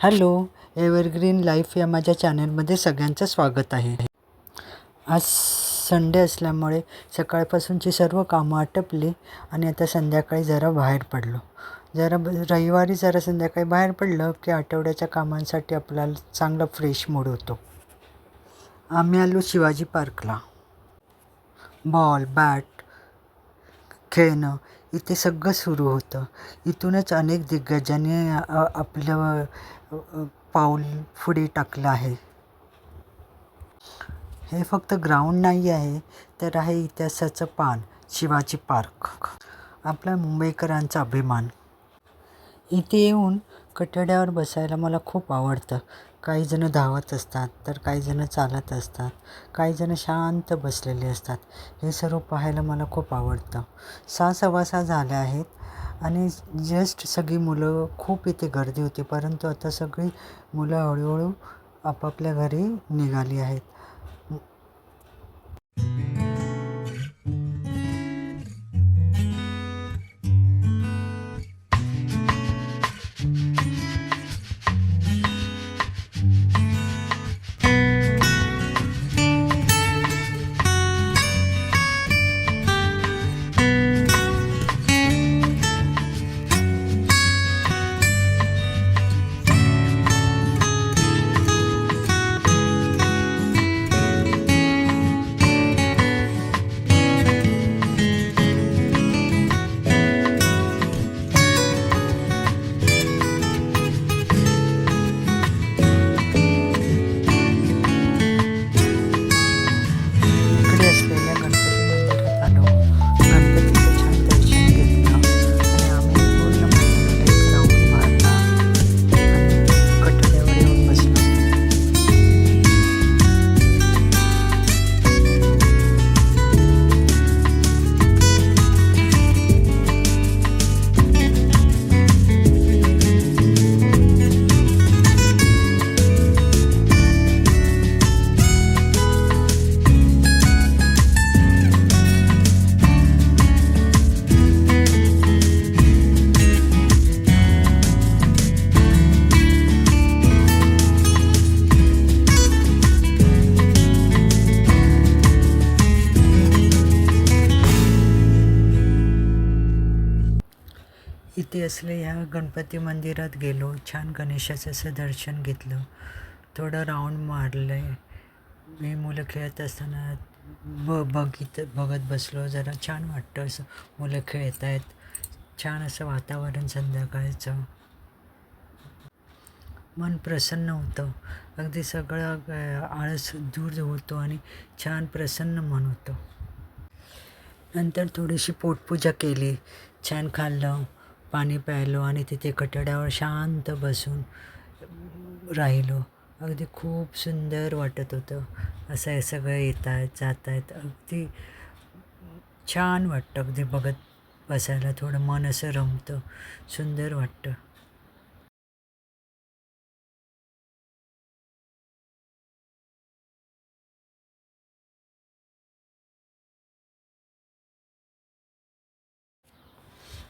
Hello evergreen life या माझ्या चॅनलमध्ये सगळ्यांचं स्वागत आहे. आज संडे असल्यामुळे सकाळपासूनची सर्व कामं आटपली आणि आता संध्याकाळी जरा बाहेर पडलो. जरा ब रविवारी जरा संध्याकाळी बाहेर पडलं की आठवड्याच्या कामांसाठी आपल्याला चांगला फ्रेश मूड होतो. आम्ही आलो शिवाजी पार्कला. बॉल बॅट खेळणं इथे सगळं सुरू होतं. इथूनच अनेक दिग्गजांनी आपलं पाऊल पुढे टाकलं आहे. हे फक्त ग्राउंड नाही आहे तर आहे इतिहासाचं पान शिवाजी पार्क. आपल्या मुंबईकरांचा अभिमान. इथे येऊन कठड्यावर बसायला मला खूप आवडतं. काहीजणं धावत असतात तर काहीजणं चालत असतात काहीजणं शांत बसलेले असतात. हे सर्व पाहायला मला खूप आवडतं. सहा सव्वा सहा झाल्या आहेत आणि जस्ट सगळी मुलं खूप इथे गर्दी होती परंतु आता सगळी मुलं हळूहळू आपापल्या घरी निघाली आहेत. इथे असले ह्या गणपती मंदिरात गेलो छान गणेशाचं असं दर्शन घेतलं. थोडं राऊंड मारलं मी मुलं खेळत असताना ब बघित बघत बसलो. जरा छान वाटतं असं मुलं खेळत आहेत. छान असं वातावरण संध्याकाळचं. मन प्रसन्न होतं. अगदी सगळं आळस दूर होतो आणि छान प्रसन्न मन होतं. नंतर थोडीशी पोटपूजा केली. छान खाल्लं. पाणी प्यायलो आणि तिथे कठड्यावर शांत बसून राहिलो. अगदी खूप सुंदर वाटत होतं. असं हे सगळं येत आहेत जात आहेत अगदी छान वाटतं. अगदी बघत बसायला थोडं मन असं रमतं. सुंदर वाटतं.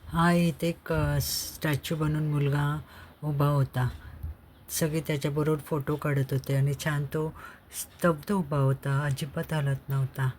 हा इथे एक स्टॅच्यू बनवून मुलगा उभा होता. सगळे त्याच्याबरोबर फोटो काढत होते आणि छान तो स्तब्ध उभा होता अजिबात हलत नव्हता.